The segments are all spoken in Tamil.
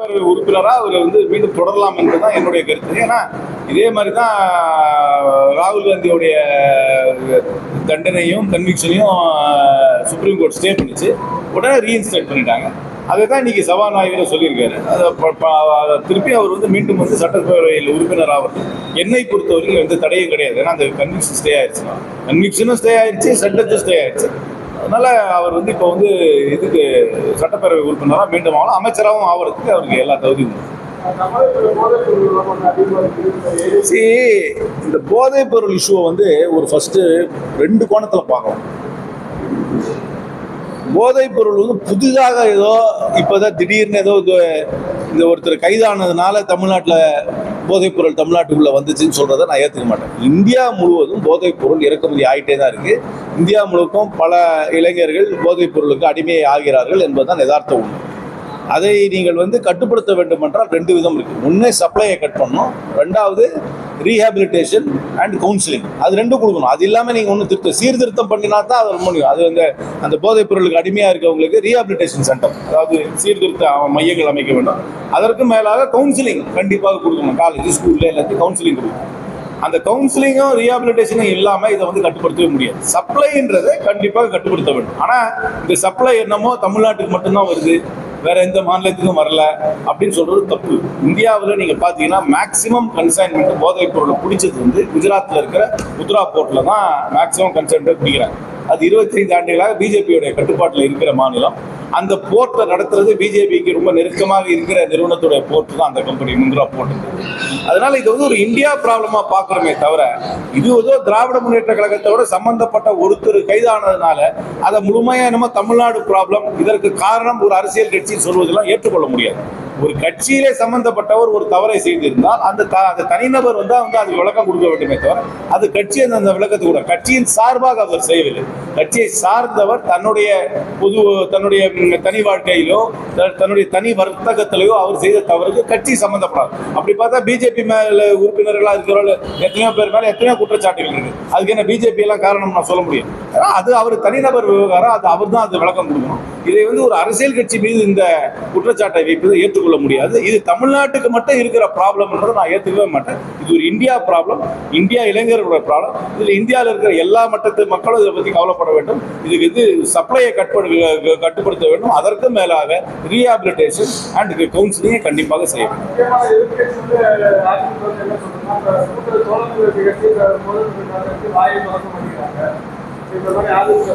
உறுப்பினராக அவர் வந்து மீண்டும் தொடரலாம் என்பதுதான் என்னுடைய கருத்து. ஏன்னா இதே மாதிரி தான் ராகுல் காந்தியோடைய தண்டனையும் கன்விக்ஷனையும் சுப்ரீம் கோர்ட் ஸ்டே பண்ணிச்சு. உடனே ரீஇன்ஸ்டேட் பண்ணிட்டாங்க. அதை தான் இன்னைக்கு சபாநாயகர் சொல்லியிருக்காரு. அதை அதை திருப்பி அவர் வந்து மீண்டும் வந்து சட்டப்பேரவையில் உறுப்பினர் ஆகிறது என்னை பொறுத்தவரைக்கும் எந்த தடையும் கிடையாது. ஏன்னா அந்த கன்விக்ஷன் ஸ்டே ஆயிடுச்சு கன்விக்ஷனும் ஸ்டே ஆயிடுச்சு சட்டத்தும் ஸ்டே ஆயிடுச்சு அதனால அவர் வந்து இப்போ வந்து இதுக்கு சட்டப்பேரவை உறுப்பினராக மீண்டும் ஆகணும் அமைச்சராகவும் ஆகிறதுக்கு அவருக்கு எல்லா தகுதியும் உண்டு. இந்த போதைப் பொருள் இஷ்யூவை வந்து ஒரு ஃபஸ்ட்டு ரெண்டு கோணத்தில் பார்க்கலாம் போதைப் பொருள் வந்து புதிதாக ஏதோ இப்போதான் திடீர்னு ஏதோ இந்த ஒருத்தர் கைதானதுனால தமிழ்நாட்டில் போதைப் பொருள் தமிழ்நாட்டுக்குள்ள வந்துச்சுன்னு சொல்றதை நான் ஏற்றுக்க மாட்டேன். இந்தியா முழுவதும் போதைப் பொருள் இறக்குமதி ஆகிட்டே தான் இருக்கு. இந்தியா முழுக்கும் பல இளைஞர்கள் போதைப் பொருளுக்கு அடிமை ஆகிறார்கள் என்பதுதான் யதார்த்த உண்மை. அதை நீங்கள் வந்து கட்டுப்படுத்த வேண்டும் என்றால் ரெண்டு விதம் இருக்கு. ஒன்று சப்ளையை கட் பண்ணணும். ரெண்டாவது ரீஹாபிலிட்டேஷன் அண்ட் கவுன்சிலிங் அது ரெண்டும் கொடுக்கணும். அது இல்லாமல் நீங்கள் ஒன்று திருத்த சீர்திருத்தம் பண்ணினா தான் அது முடியும். அது அந்த அந்த போதைப் பொருளுக்கு அடிமையாக இருக்கவங்களுக்கு ரீஹாபிலிட்டேஷன் சென்டர் அதாவது சீர்திருத்த மையங்கள் அமைக்க வேண்டும். அதற்கு மேலாக கவுன்சிலிங் கண்டிப்பாக கொடுக்கணும். காலேஜ் ஸ்கூல்ல எல்லாத்தையும் கவுன்சிலிங் கொடுக்கணும். அந்த கவுன்சிலிங்கும் ரீஹாபிலிட்டேஷனும் இல்லாமல் இதை வந்து கட்டுப்படுத்தவே முடியாது. சப்ளைன்றதை கண்டிப்பாக கட்டுப்படுத்த வேண்டும். ஆனால் இந்த சப்ளை என்னமோ தமிழ்நாட்டுக்கு மட்டும்தான் வருது. வேற எந்த மாநிலத்துக்கும் வரல அப்படின்னு சொல்றது தப்பு. இந்தியாவில் நீங்க பாத்தீங்கன்னா மேக்சிமம் கன்சைன்மெண்ட் போதைப் பொருளை பிடிச்சது வந்து குஜராத்ல இருக்கிற உத்ரா போர்ட்ல தான் மேக்சிமம் கன்சைன்மெண்ட் பிடிக்கிறாங்க அது 25 ஆண்டுகளாக பிஜேபியோட கட்டுப்பாட்டில் இருக்கிற மாநிலம். அந்த போர்ட்டை நடத்துறது பிஜேபிக்கு ரொம்ப நெருக்கமாக இருக்கிற நிறுவனத்துடைய போர்ட் தான் அந்த கம்பெனி முந்திரா போர்ட் அதனால இது வந்து ஒரு இந்தியா ப்ராப்ளமா பாக்குறோமே தவிர இது ஏதோ திராவிட முன்னேற்ற கழகத்தோட சம்பந்தப்பட்ட ஒருத்தர் கைதானதுனால அதை முழுமையா நம்ம தமிழ்நாடு ப்ராப்ளம் இதற்கு காரணம் ஒரு அரசியல் கட்சி சொல்வதெல்லாம் ஏற்றுக்கொள்ள முடியாது. ஒரு கட்சியிலே சம்பந்தப்பட்டவர் ஒரு தவறை செய்திருந்தால் அந்த த- அந்த தனிநபர் வந்து வந்து அது விளக்கம் கொடுக்க வேண்டுமே தவிர அது கட்சி அந்த விளக்கத்தை கூட கட்சியின் சார்பாக அவர் செய்யவில்லை. கட்சியை சார்ந்தவர் தன்னுடைய பொது தன்னுடைய தனி வாழ்க்கையிலோ தன்னுடைய தனி வர்த்தகத்திலேயோ அவர் செய்த தவறுக்கு கட்சி சம்பந்தப்படாது. அப்படி பார்த்தா பிஜேபி மேல உறுப்பினர்களா இருக்கிறவர்கள் எத்தனையோ பேர் மேல எத்தனையோ குற்றச்சாட்டுகள் இருக்கு. அதுக்கு என்ன பிஜேபி எல்லாம் காரணம் நான் சொல்ல முடியும். ஏன்னா அது அவர் தனிநபர் விவகாரம் அது அவர் தான் அது விளக்கம் கொடுக்கணும். இதை வந்து ஒரு அரசியல் கட்சி மீது இந்த குற்றச்சாட்டை வைப்பது ஏற்றுக்கொள்ள முடியாது. இது தமிழ்நாட்டுக்கு மட்டும் இருக்கிற ப்ராப்ளம்ன்றதை நான் ஏற்றுக்கவே மாட்டேன். இது ஒரு இந்தியா ப்ராப்ளம் இந்தியா இளைஞர்களோட ப்ராப்ளம் இதில் இந்தியாவில் இருக்கிற எல்லா மட்டத்து மக்களும் இதை பற்றி கவலைப்பட வேண்டும். இதுக்கு இது சப்ளையை கட்டுப்படு கட்டுப்படுத்த வேண்டும். அதற்கு மேலாக ரீஹாபிலிட்டேஷன் அண்ட் கவுன்சிலிங்கை கண்டிப்பாக செய்ய வேண்டும்.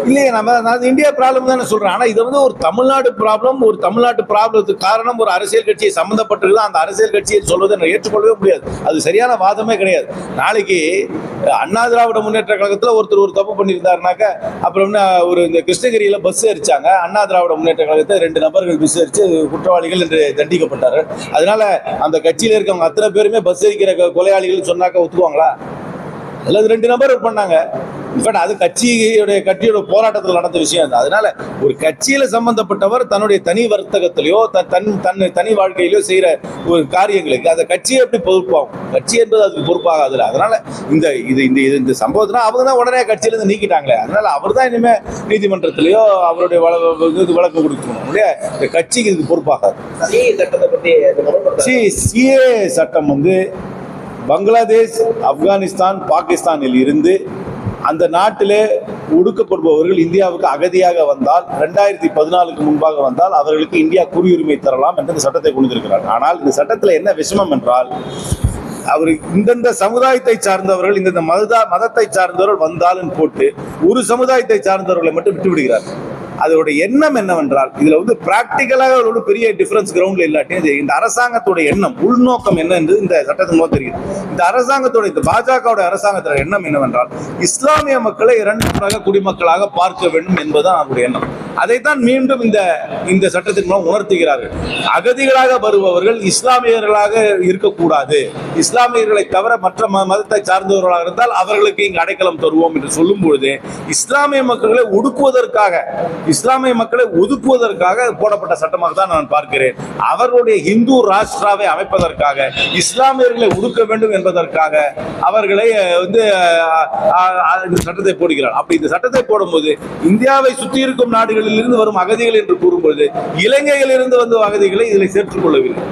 இல்லையே நம்ம நான் இந்தியா ப்ராப்ளம் தானே சொல்றேன். ஆனா இது வந்து ஒரு தமிழ்நாடு ப்ராப்ளம் ஒரு தமிழ்நாட்டு ப்ராப்ளத்துக்கு காரணம் ஒரு அரசியல் கட்சியை சம்மந்தப்பட்டிருக்கலாம் அந்த அரசியல் கட்சியை சொல்வதை ஏற்றுக்கொள்ளவே முடியாது. அது சரியான வாதமே கிடையாது. நாளைக்கு அண்ணா திராவிட முன்னேற்ற கழகத்துல ஒருத்தர் ஒரு தப்பு பண்ணியிருந்தாருனாக்க அப்புறம் என்ன ஒரு இந்த கிருஷ்ணகிரியில பஸ் எரிச்சாங்க அண்ணா திராவிட முன்னேற்ற கழகத்தை ரெண்டு நபர்கள் பஸ் எரிச்சு குற்றவாளிகள் என்று தண்டிக்கப்பட்டார்கள். அதனால அந்த கட்சியில இருக்கவங்க அத்தனை பேருமே பஸ் எரிக்கிற கொலையாளிகள் சொன்னாக்க ஒத்துக்குவாங்களா? அல்லது ரெண்டு நபர் பண்ணாங்க. இன்ஃபேக்ட் அது கட்சியுடைய கட்சியோட போராட்டத்தில் நடந்த விஷயம் அது. அதனால ஒரு கட்சியில சம்பந்தப்பட்டவர் தன்னுடைய தனி வர்த்தகத்திலேயோ தன் தன் தனி வாழ்க்கையிலோ செய்யற ஒரு காரியங்களுக்கு அந்த கட்சியை எப்படி பொறுப்பாகும்? கட்சி என்பது அதுக்கு பொறுப்பாகாதுல அதனால இந்த இது இந்த இது இந்த சம்பவத்தினா அவங்க தான் உடனே கட்சியில இருந்து நீக்கிட்டாங்களே. அதனால அவர் தான் இனிமே நீதிமன்றத்திலேயோ அவருடைய இது வழக்கு கொடுக்கணும். இல்லையா? இந்த கட்சிக்கு இதுக்கு பொறுப்பாகாது. சிஏ சட்டம் வந்து பங்களாதேஷ் ஆப்கானிஸ்தான் பாகிஸ்தானில் இருந்து அந்த நாட்டிலே ஒடுக்கப்படுபவர்கள் இந்தியாவுக்கு அகதியாக வந்தால் ரெண்டாயிரத்தி பதினாலுக்கு முன்பாக வந்தால் அவர்களுக்கு இந்தியா குடியுரிமை தரலாம் என்று இந்த சட்டத்தை கொண்டிருக்கிறார் ஆனால் இந்த சட்டத்தில் என்ன விஷமம் என்றால் அவர் இந்தந்த சமுதாயத்தை சார்ந்தவர்கள் இந்தந்த மததா மதத்தை சார்ந்தவர்கள் வந்தாலும் போட்டு ஒரு சமுதாயத்தை சார்ந்தவர்களை மட்டும் விட்டு விடுகிறார் அதோட எண்ணம் என்னவென்றால் இதுல வந்து பிராக்டிக்கலாக ஒரு பெரிய டிஃபரன்ஸ் கிரவுண்ட்ல இல்லாட்டி இந்த அரசாங்கத்தோட எண்ணம் உள்நோக்கம் என்ன என்று இந்த சட்டத்தின் மூலம் தெரியுது. இந்த அரசாங்கத்தோட இந்த பாஜகவோட அரசாங்கத்தோட எண்ணம் என்னவென்றால் இஸ்லாமிய மக்களை இரண்டாம் குடிமக்களாக பார்க்க வேண்டும் என்பதுதான் அவருடைய எண்ணம். அதைத்தான் மீண்டும் இந்த இந்த சட்டத்தின் மூலம் உணர்த்துகிறார்கள். அகதிகளாக வருபவர்கள் இஸ்லாமியர்களாக இருக்கக்கூடாது. இஸ்லாமியர்களை தவிர மற்ற மதத்தை சார்ந்தவர்களாக இருந்தால் அவர்களுக்கு இங்கு அடைக்கலம் தருவோம் என்று சொல்லும் பொழுது இஸ்லாமிய மக்களை ஒடுக்குவதற்காக இஸ்லாமிய மக்களை ஒதுக்குவதற்காக போடப்பட்ட சட்டமாக தான் நான் பார்க்கிறேன். அவர்களுடைய இந்து ராஷ்டிராவை அமைப்பதற்காக இஸ்லாமியர்களை ஒடுக்க வேண்டும் என்பதற்காக அவர்களை வந்து இந்த சட்டத்தை போடுகிறார். அப்படி இந்த சட்டத்தை போடும்போது இந்தியாவை சுற்றி இருக்கும் நாடுகள் அவர்களிலிருந்து வரும் அகதிகள் என்று கூறும்பொழுது இலங்கையிலிருந்து வந்த அகதிகளை இதில் சேர்த்துக் கொள்ளவில்லை.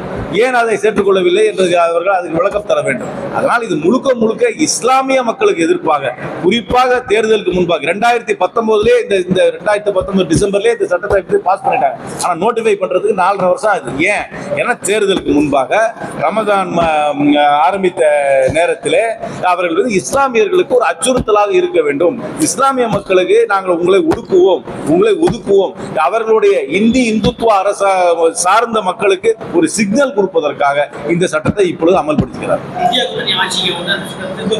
ஏன் அதை சேர்த்துக்கொள்ளவில்லை என்று அவர்கள் அதுக்கு விளக்கம் தர வேண்டும். அதனால் இது முழுக்க முழுக்க இஸ்லாமிய மக்களுக்கு எதிர்ப்பாக குறிப்பாக தேர்தலுக்கு முன்பாக. ரெண்டாயிரத்தி பத்தொன்பதுலேயே இந்த இந்த ரெண்டாயிரத்தி பத்தொன்பது டிசம்பர்லேயே இந்த சட்டத்தை எடுத்து பாஸ் பண்ணிட்டாங்க. ஆனால் நோட்டிஃபை பண்றதுக்கு நாலரை வருஷம் ஆகுது. ஏன்? ஏன்னா தேர்தலுக்கு முன்பாக ரமதான் ஆரம்பித்த நேரத்தில் அவர்கள் வந்து இஸ்லாமியர்களுக்கு ஒரு அச்சுறுத்தலாக இருக்க வேண்டும். இஸ்லாமிய மக்களுக்கு நாங்கள் உங்களை ஒடுக்குவோம் உங்களை ஒதுக்குவோம். அவர்களுடைய இந்தி இந்துத்துவ அரச சார்ந்த மக்களுக்கு ஒரு சிக்னல் கொடுப்பதற்காக இந்த சட்டத்தை இப்பொழுது அமல்படுத்துகிறார்.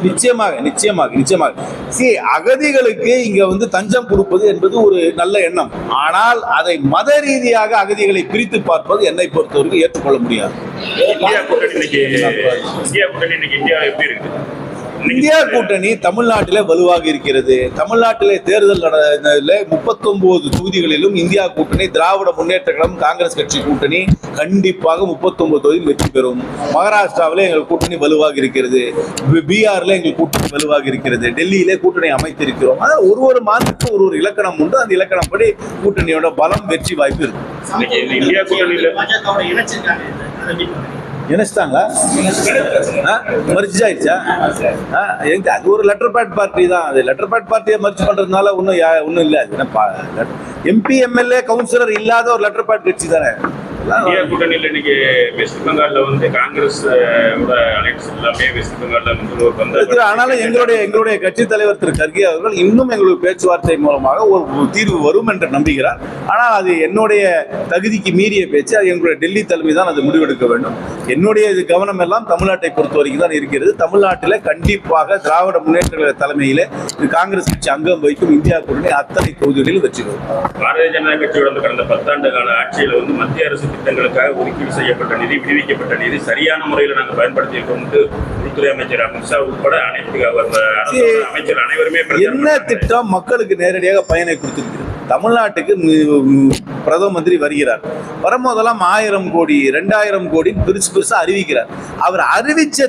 நிச்சயமாக நிச்சயமாக நிச்சயமாக. சி அகதிகளுக்கு இங்க வந்து தஞ்சம் கொடுப்பது என்பது ஒரு நல்ல எண்ணம். ஆனால் அதை மத ரீதியாக அகதிகளை பிரித்து பார்ப்பது என்னை பொறுத்தவரைக்கும் ஏற்றுக்கொள்ள முடியாது. இந்தியா கூட்டணி இன்னைக்கு இந்தியா கூட்டணி இன்னைக்கு இந்தியா எப்படி இருக்கு? இந்தியா கூட்டணி தமிழ்நாட்டிலே வலுவாக இருக்கிறது. தமிழ்நாட்டிலே தேர்தல் நடந்ததில் முப்பத்தொன்பது தொகுதிகளிலும் இந்தியா கூட்டணி திராவிட முன்னேற்ற கழகம் காங்கிரஸ் கட்சி கூட்டணி கண்டிப்பாக முப்பத்தொன்பது தொகுதியில் வெற்றி பெறும். மகாராஷ்டிராவிலே எங்கள் கூட்டணி வலுவாக இருக்கிறது. பீகார்ல எங்கள் கூட்டணி வலுவாக இருக்கிறது. டெல்லியிலே கூட்டணி அமைத்திருக்கிறோம். அதாவது ஒரு ஒரு மாநிலத்துக்கும் ஒரு ஒரு இலக்கணம் உண்டு. அந்த இலக்கணம் படி கூட்டணியோட பலம் வெற்றி வாய்ப்பு இருக்கு. இன்னைக்கு இந்த இந்தியா கூட்டணியில இணைச்சிட்டாங்களா? மர்ஜ் ஆயிடுச்சா ஆ, எங்க அது ஒரு லெட்டர் பேட் பார்ட்டி தான். அது லெட்டர் பேட் பார்ட்டியை மர்ஜ் பண்றதுனால ஒன்றும் ஒன்றும் இல்லை. அது எம்பி எம்எல்ஏ கவுன்சிலர் இல்லாத ஒரு லெட்டர் பேட் கட்சி தானே. இந்தியா கூட்டணியில இன்னைக்கு வெஸ்ட் பெங்கால்ல வந்து காங்கிரஸ் அலைன்ஸ் எல்லாமே வெஸ்ட் பெங்கால்ல வந்து. ஆனாலும் எங்களுடைய எங்களுடைய கட்சி தலைவர் திரு கர்கே அவர்கள் இன்னும் எங்களுக்கு பேச்சுவார்த்தை மூலமாக ஒரு தீர்வு வரும் என்று நம்புகிறார். ஆனால் அது என்னுடைய தகுதிக்கு மீறிய பேச்சு அது எங்களுடைய டெல்லி தலைமை தான் அது முடிவெடுக்க வேண்டும். என்னுடைய இது கவனம் எல்லாம் தமிழ்நாட்டை பொறுத்த வரைக்கும் தான் இருக்கிறது. தமிழ்நாட்டில் கண்டிப்பாக திராவிட முன்னேற்ற கழக தலைமையிலே காங்கிரஸ் கட்சி அங்கம் வகிக்கும் இந்தியா கூட்டணி அத்தனை தொகுதிகளில் வெற்றி பெறும். பாரதிய ஜனதா கட்சியோட கடந்த பத்தாண்டு கால ஆட்சியில வந்து மத்திய அரசு திட்டங்களுக்காக ஒதுக்கீடு செய்யப்பட்ட நிதி விடுவிக்கப்பட்ட நிதி சரியான முறையில் நாங்கள் பயன்படுத்தி இருக்கோம் உள்துறை அமைச்சர் அமித்ஷா உட்பட அனைத்து அமைச்சர் அனைவருமே என்ன. திட்டம் மக்களுக்கு நேரடியாக பயனை கொடுத்திருக்கிறது தமிழ்நாட்டுக்கு பிரதம மந்திரி வருகிறார். வரும்போதெல்லாம் ஆயிரம் கோடி ரெண்டாயிரம் கோடி பெருசு பெருசா அறிவிக்கிறார். அவர் அறிவிச்ச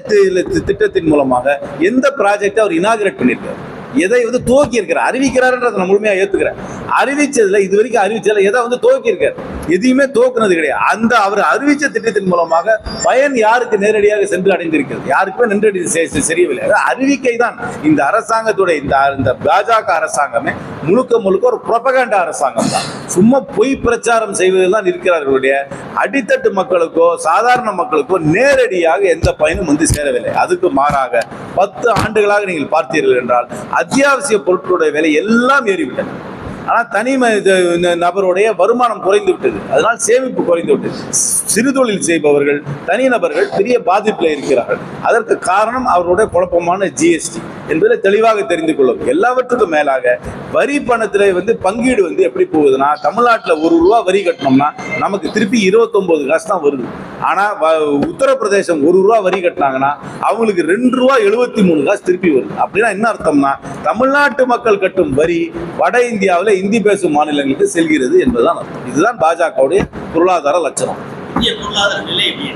திட்டத்தின் மூலமாக எந்த ப்ராஜெக்ட் அவர் இனாகிரேட் பண்ணியிருக்கார்? எதை வந்து துவக்கி இருக்கிறார் அறிவிக்கிறாருன்றதை நான் முழுமையாக ஏற்றுக்கிறேன் அறிவிச்சதுல இது வரைக்கும் அறிவிச்சதுல எதை வந்து துவக்கி இருக்கார் எதையுமே துவக்குனது கிடையாது. அந்த அவர் அறிவிச்ச திட்டத்தின் மூலமாக பயன் யாருக்கு நேரடியாக சென்று அடைந்திருக்கிறது? யாருக்குமே நின்றடி செ- தெரியவில்லை அறிவிக்கை தான் இந்த அரசாங்கத்துடைய இந்த இந்த பாஜக அரசாங்கமே முழுக்க முழுக்க ஒரு புரபகண்டா அரசாங்கம் தான். சும்மா பொய் பிரச்சாரம் செய்வதில் தான் இருக்கிறார்களுடைய அடித்தட்டு மக்களுக்கோ சாதாரண மக்களுக்கோ நேரடியாக எந்த பயனும் வந்து சேரவில்லை. அதுக்கு மாறாக பத்து ஆண்டுகளாக நீங்கள் பார்த்தீர்கள் என்றால் அத்தியாவசிய பொருட்களுடைய விலை எல்லாம் ஏறிவிட்டது. ஆனால் தனி ம- இது நபருடைய வருமானம் குறைந்து விட்டது. அதனால் சேமிப்பு குறைந்து விட்டது. சிறு தொழில் செய்பவர்கள் தனிநபர்கள் பெரிய பாதிப்பில் இருக்கிறார்கள். அதற்கு காரணம் அவருடைய குழப்பமான ஜிஎஸ்டி என்பதை தெளிவாக தெரிந்து கொள்ளும். எல்லாவற்றுக்கும் மேலாக வரி பணத்தில் வந்து பங்கீடு வந்து எப்படி போகுதுன்னா தமிழ்நாட்டில் ஒரு ரூபா வரி கட்டினோம்னா நமக்கு திருப்பி இருபத்தொன்பது காசு தான் வருது. ஆனால் உத்தரப்பிரதேசம் ஒரு ரூபா வரி கட்டினாங்கன்னா அவங்களுக்கு ரெண்டு ரூபா எழுபத்தி மூணு காசு திருப்பி வருது. அப்படின்னா என்ன அர்த்தம்னா தமிழ்நாட்டு மக்கள் கட்டும் வரி வட இந்தியாவில் இந்தி பேசும் மாநிலங்களுக்கு செல்கிறது என்பதுதான் அர்த்தம். இதுதான் பாஜகவுடைய பொருளாதார லட்சணம். இந்திய பொருளாதார நிலை எப்படி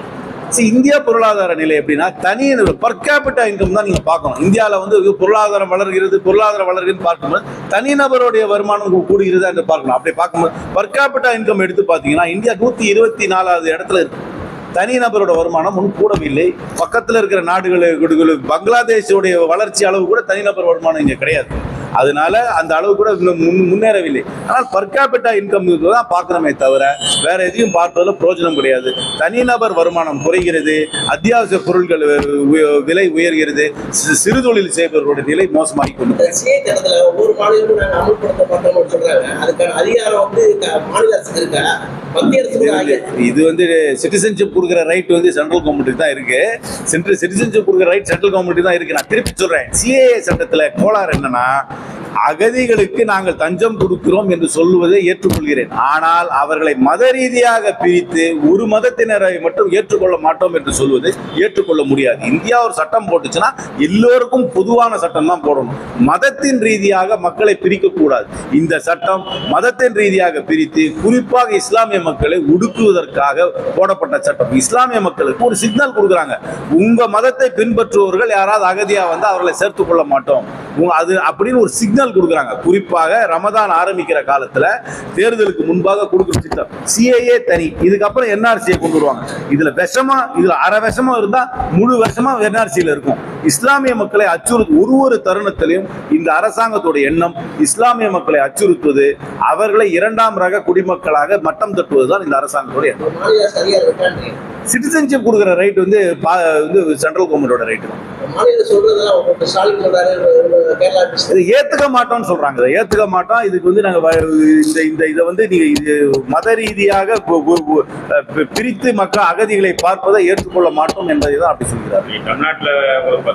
இந்தியா பொருளாதார நிலை எப்படின்னா தனி பர் கேபிட்டா இன்கம் தான் நீங்க பார்க்கணும். இந்தியாவில் வந்து பொருளாதாரம் வளர்கிறது பொருளாதாரம் வளர்கிறது பார்க்கும்போது தனிநபருடைய வருமானம் கூடுகிறதா என்று பார்க்கணும். அப்படி பார்க்கும்போது பர் கேபிட்டா இன்கம் எடுத்து பார்த்தீங்கன்னா இந்தியா நூத்தி இருபத்தி நாலாவது இடத்துல இருக்கு. தனிநபரோட வருமானம் முன் கூடவில்லை. பக்கத்தில் இருக்கிற நாடுகளுக்கு பங்களாதேஷோடைய வளர்ச்சி அளவு கூட தனிநபர் வருமானம் இங்கே கிடையாது. அதனால அந்த அளவு கூட இன்னும் முன்- முன்னேறவில்லை. ஆனால் பர் கேபிட்டா இன்கம் தான் பார்க்கணுமே தவிர வேற எதையும் பார்ப்பதில் பிரயோஜனம் கிடையாது. தனிநபர் வருமானம் குறைகிறது அத்தியாவசிய பொருட்கள் விலை உயர்கிறது சிறு தொழில் செய்பவர்களுடைய நிலை மோசமாகி கொண்டு ஒவ்வொரு மாநிலமும் அமல்படுத்த பார்த்தோம்னு சொல்றாங்க. அதுக்கான அதிகாரம் வந்து மாநில அரசுக்கு இருக்கா? மத்திய இது வந்து- சிட்டிசன்ஷிப் கொடுக்குற ரைட் வந்து சென்ட்ரல் கவர்மெண்ட்டுக்கு தான் இருக்கு. சென்ட்ரல் சிட்டிசன்ஷிப் கொடுக்குற ரைட் சென்ட்ரல் கவர்மெண்ட்டுக்கு தான் இருக்கு. நான் திருப்பி சொல்றேன். சிஏஏ சட்டத்தில் கோளாறு என்னன்னா அகதிகளுக்கு நாங்கள் தஞ்சம் கொடுக்கிறோம் என்று சொல்லுவதை ஏற்றுக்கொள்கிறேன். ஆனால் அவர்களை மத ரீதியாக பிரித்து ஒரு மதத்தினரை மட்டும் ஏற்றுக்கொள்ள மாட்டோம் என்று சொல்வதை ஏற்றுக்கொள்ள முடியாது. இந்தியா ஒரு சட்டம் போட்டுச்சுன்னா எல்லோருக்கும் பொதுவான சட்டம் தான் போடணும். மதத்தின் ரீதியாக மக்களை பிரிக்க கூடாது இந்த சட்டம் மதத்தின் ரீதியாக பிரித்து குறிப்பாக இஸ்லாமிய மக்களை ஒடுக்குவதற்காக போடப்பட்ட சட்டம். இஸ்லாமிய மக்களுக்கு ஒரு சிக்னல் கொடுக்குறாங்க. உங்க மதத்தை பின்பற்றுபவர்கள் யாராவது அகதியா வந்து அவர்களை சேர்த்துக் கொள்ள மாட்டோம் அது அப்படின்னு ஒரு சிக்னல் கொடுக்குறாங்க. குறிப்பாக ரமதான் ஆரம்பிக்கிற காலத்துல தேர்தலுக்கு முன்பாக கொடுக்குற சிட்டம் சிஏஏ தனி. இதுக்கப்புறம் என்ஆர்சியை கொண்டு வருவாங்க. இதுல விஷமா இதுல அரை விஷமா இருந்தா முழு விஷமா என்ஆர்சியில இருக்கும். இஸ்லாமிய மக்களை அச்சுறுத்து ஒரு ஒரு தருணத்திலையும் இந்த அரசாங்கத்தோட எண்ணம் இஸ்லாமிய மக்களை அச்சுறுத்துவது அவர்களை இரண்டாம் ரக குடிமக்களாக மட்டம் தட்டுவதுதான் இந்த அரசாங்கத்தோட எண்ணம். சிட்டிசன்ஷிப் கொடுக்குற ரைட் வந்து பா- வந்து சென்ட்ரல் கவர்மெண்டோட ரைட் தான் ஏத்துக்க மாட்டோம்னு சொல்றாங்க. ஏத்துக்க மாட்டோம். இதுக்கு வந்து நாங்க இந்த இந்த இதை வந்து நீங்க இது மத ரீதியாக பிரித்து மக்கள் அகதிகளை பார்ப்பதை ஏற்றுக்கொள்ள மாட்டோம் என்பதை தான் அப்படி சொல்கிறார் தமிழ்நாட்டில்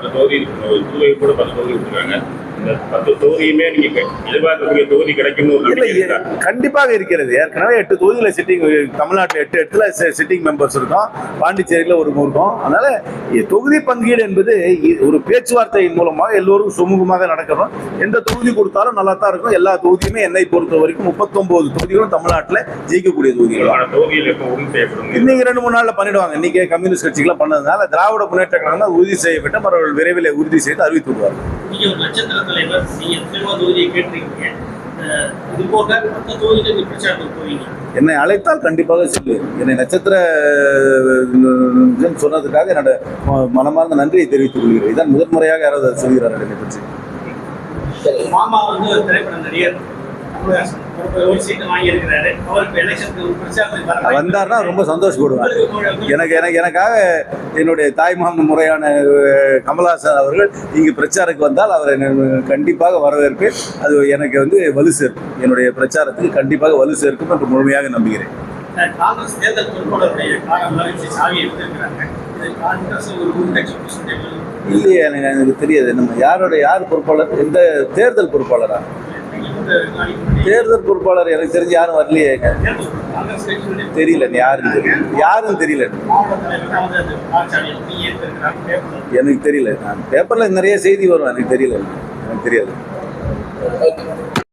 அந்த பத்து தொகுதி புதுவை கூட பத்து பகுதி கொடுத்துருக்காங்க பத்து தொகுதியுமே நீங்க எதிர்பார்க்கக்கூடிய தொகுதி கிடைக்கும்னு கண்டிப்பாக இருக்கிறது. ஏற்கனவே எட்டு தொகுதியில சிட்டிங் தமிழ்நாட்டில் எட்டு இடத்துல சிட்டிங் மெம்பர்ஸ் இருக்கும். பாண்டிச்சேரியில ஒரு இருக்கும். அதனால தொகுதி பங்கீடு என்பது ஒரு பேச்சுவார்த்தையின் மூலமாக எல்லோரும் சுமூகமாக நடக்கணும் எந்த தொகுதி கொடுத்தாலும் நல்லா தான் இருக்கும். எல்லா தொகுதியுமே என்னை பொறுத்த வரைக்கும் முப்பத்தொன்பது தொகுதிகளும் தமிழ்நாட்டில் ஜெயிக்கக்கூடிய தொகுதிகள். தொகுதியில் இன்னைக்கு ரெண்டு மூணு நாள்ல பண்ணிடுவாங்க. இன்னைக்கு கம்யூனிஸ்ட் கட்சிகளாம் பண்ணதுனால திராவிட முன்னேற்ற கழகம் உறுதி செய்யப்பட்டு அவர்கள் விரைவில் உறுதி செய்து அறிவித்து விடுவார்கள். நீங்க ஒரு நட்சத்திர தலைவர் நீங்க திரும்ப தொகுதியை கேட்டிருக்கீங்க. இது போக மற்ற தொகுதியில் நீங்க பிரச்சாரத்துக்கு போவீங்க என்னை அழைத்தால் கண்டிப்பாக சொல்லுவேன் என்னை நட்சத்திர சொன்னதுக்காக என்னோட மனமார்ந்த நன்றியை தெரிவித்துக் கொள்கிறேன். இதான் முதன்முறையாக யாராவது அதை சொல்கிறார்கள் என்னை பற்றி. மாமா வந்து திரைப்பட நடிகர். வந்தார்னா ரொம்ப சந்தோஷப்படுவேன். உங்களுக்கு- எனக்கு எனக்கு எனக்காக என்னுடைய தாய்மாமன் முறையான கமல்ஹாசன் அவர்கள் இங்கு பிரச்சாரத்துக்கு வந்தால் அவரை கண்டிப்பாக வரவேற்பேன். அது எனக்கு வந்து வலு சேர்க்கும். என்னுடைய பிரச்சாரத்துக்கு கண்டிப்பாக வலு சேர்க்கும் என்று முழுமையாக நம்புகிறேன். காங்கிரஸ் தேர்தல் பொறுப்பாளருடைய எடுத்திருக்கிறாங்க. இல்லையே எனக்கு எனக்கு தெரியாது. நம்ம யாரோட யார் பொறுப்பாளர்? எந்த தேர்தல் பொறுப்பாளரா? தேர்தல் பொறுப்பாளர் எனக்கு தெரிஞ்சு யாரும் வரலையே. தெரியல யாருன்னு தெரியல. யாருன்னு தெரியல. எனக்கு தெரியல. நான் பேப்பர்ல நிறைய செய்தி வரும் எனக்கு தெரியல. எனக்கு தெரியாது.